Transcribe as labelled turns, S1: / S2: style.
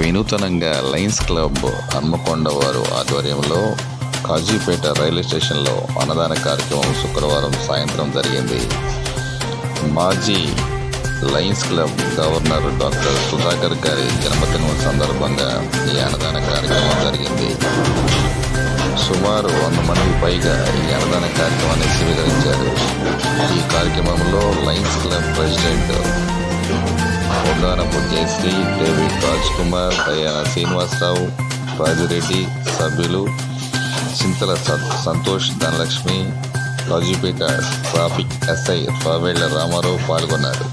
S1: వినూతనంగా Lions club Hanamkonda వారు ఆధ్వర్యంలో Kazipet railway స్టేషన్లో అన్నదాన కార్యక్రమం శుక్రవారం సాయంత్రం జరిగింది. మాజీ Lions Club governor doctor Sudhakar గారి జన్మదినం సందర్భంగా ఈ అన్నదాన కార్యక్రమం జరిగింది. సుమారు వంద మంది పైగా ఈ అన్నదాన కార్యక్రమాన్ని స్వీకరించారు. ఈ కార్యక్రమంలో Lions Club president Kondanapu David Raj Kumar Dayana Srinivasarao Rajireddy సభ్యులు చింతల సంతోష్ ధనలక్ష్మి కాజీపేట ట్రాఫిక్ ఎస్ఐ రావేళ్ళ రామారావు పాల్గొన్నారు.